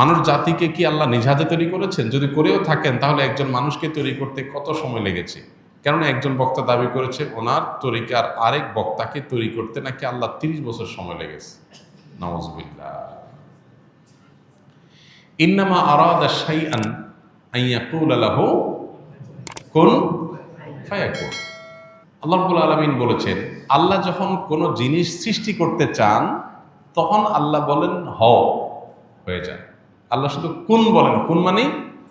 মানুষ জাতিকে কি আল্লাহ নিজ হাতে তৈরি করেছেন? যদি করেও থাকেন, তাহলে একজন মানুষকে তৈরি করতে কত সময় লেগেছে? কেননা একজন বক্তা দাবি করেছে, ওনার তরিকার আরেক বক্তাকে তৈরি করতে নাকি আল্লাহ তিরিশ বছর সময় লেগেছে। নওয়াজবিল্লাহ ইন্নামা আরাদা শাইআন আইয়াকুল লাহু কুন ফায়াকুন। আল্লাহ আলামিন বলেছেন, আল্লাহ যখন কোনো জিনিস সৃষ্টি করতে চান, তখন আল্লাহ বলেন হ হয়ে যায় আল্লাহ শুধু কোন বলেন কোন মানে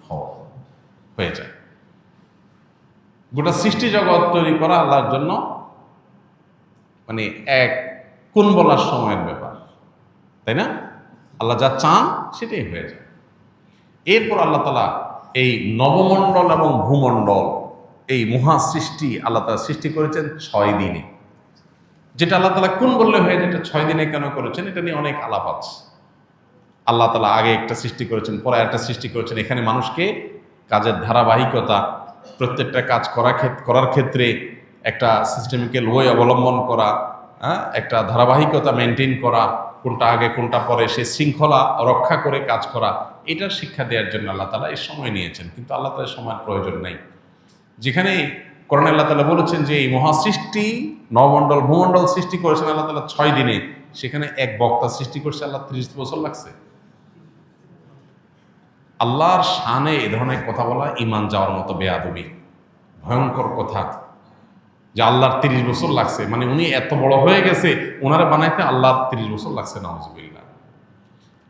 হ, হয়ে যায়। গোটা সৃষ্টি জগৎ তৈরি করা আল্লাহর জন্য মানে এক কোন বলার সময়ের ব্যাপার, তাই না? আল্লাহ যা চান সেটাই হয়ে যায়। এরপর আল্লাহ তালা এই নবমণ্ডল এবং ভূমণ্ডল, এই মহা সৃষ্টি আল্লাহ তালা সৃষ্টি করেছেন ছয় দিনে। যেটা আল্লাহ তালা কোন বললে হয়ে যেটা ছয় দিনে কেন করেছেন, এটা নিয়ে অনেক আলাপ আছে। আল্লাহ তালা আগে একটা সৃষ্টি করেছেন, পরে একটা সৃষ্টি করেছেন। এখানে মানুষকে কাজের ধারাবাহিকতা, প্রত্যেকটা কাজ করা করার ক্ষেত্রে একটা সিস্টেমিক্যাল ওয়ে অবলম্বন করা হ্যাঁ? একটা ধারাবাহিকতা মেনটেন করা, কোনটা আগে, কোনটা পরে, সে শৃঙ্খলা রক্ষা করে কাজ করা, এটার শিক্ষা দেওয়ার জন্য আল্লাহ তালা এই সময় নিয়েছেন। কিন্তু আল্লাহ তালা সময়ের প্রয়োজন নেই। যেখানে করোনা আল্লাহ তালা বলেছেন যে, এই মহাসৃষ্টি, নবমণ্ডল, ভূমণ্ডল সৃষ্টি করেছেন আল্লাহ তালা ছয় দিনে। সেখানে এক বক্তা সৃষ্টি করছে আল্লাহ ত্রিশ বছর লাগছে। আল্লাহর শানে এ ধরনের কথা বলা ইমান যাওয়ার মতো বেয়াদবি। ভয়ঙ্কর কথা। যে আল্লাহর তিরিশ বছর লাগছে মানে উনি এত বড় হয়ে গেছে ওনারা বানাইতে আল্লাহর তিরিশ বছর লাগছে নওয়াজবিল্লা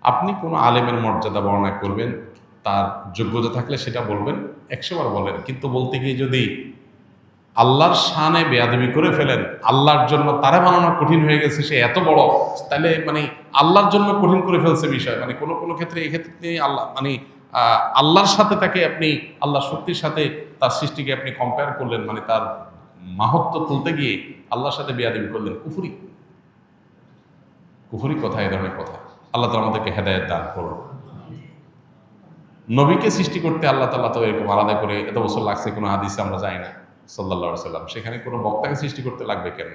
আপনি কোনো আলেমের মর্যাদা বর্ণনা করবেন, তার যোগ্যতা থাকলে সেটা বলবেন একশোবার বলেন, কিন্তু বলতে গিয়ে যদি আল্লাহর শানে বেয়াদবি করে ফেলেন। আল্লাহর জন্য তারা বানানো কঠিন হয়ে গেছে, সে এত বড়। তাহলে মানে আল্লাহর জন্য কঠিন করে ফেলছে বিষয়। মানে কোনো কোনো ক্ষেত্রে এক্ষেত্রে আল্লাহ মানে আল্লাহর সাথে তাকে আপনি, আল্লাহ শক্তির সাথে তার সৃষ্টিকে আপনি কম্পেয়ার করলেন। মানে তার মাহত্ব তুলতে গিয়ে আল্লাহর সাথে বেয়াদবি করলেন। কুফুরি। কুফুরি কথা, এ ধরনের কথা। আল্লাহ তো আমাদেরকে হেদায়ত দান করুন। নবীকে সৃষ্টি করতে আল্লাহ তাল্লাহ তো এরকম আলাদা করে, এত বছর লাগছে, কোনো হাদিসে আমরা যাই না। সাল্লাহ সাল্লাম সেখানে কোনো বক্তাকে সৃষ্টি করতে লাগবে কেন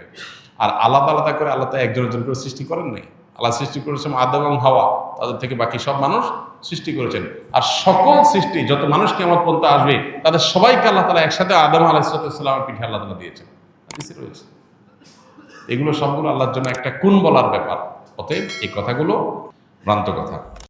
আর আলাদা আলাদা করে আল্লাহ তো একজন একজন করে সৃষ্টি করেন নাই। আল্লাহ সৃষ্টি করেছেন আদম এবং হাওয়া, তাদের থেকে বাকি সব মানুষ সৃষ্টি করেছেন। আর সকল সৃষ্টি, যত মানুষ কেমন পর্যন্ত আসবে, তাদের সবাইকে আল্লাহ তালা একসাথে আদম আলাহিসাল্লামের পিঠে আল্লাহ তালা দিয়েছেন। রয়েছে। এগুলো সবগুলো আল্লাহর জন্য একটা কোন বলার ব্যাপার। অতএব এই কথাগুলো ভ্রান্ত কথা।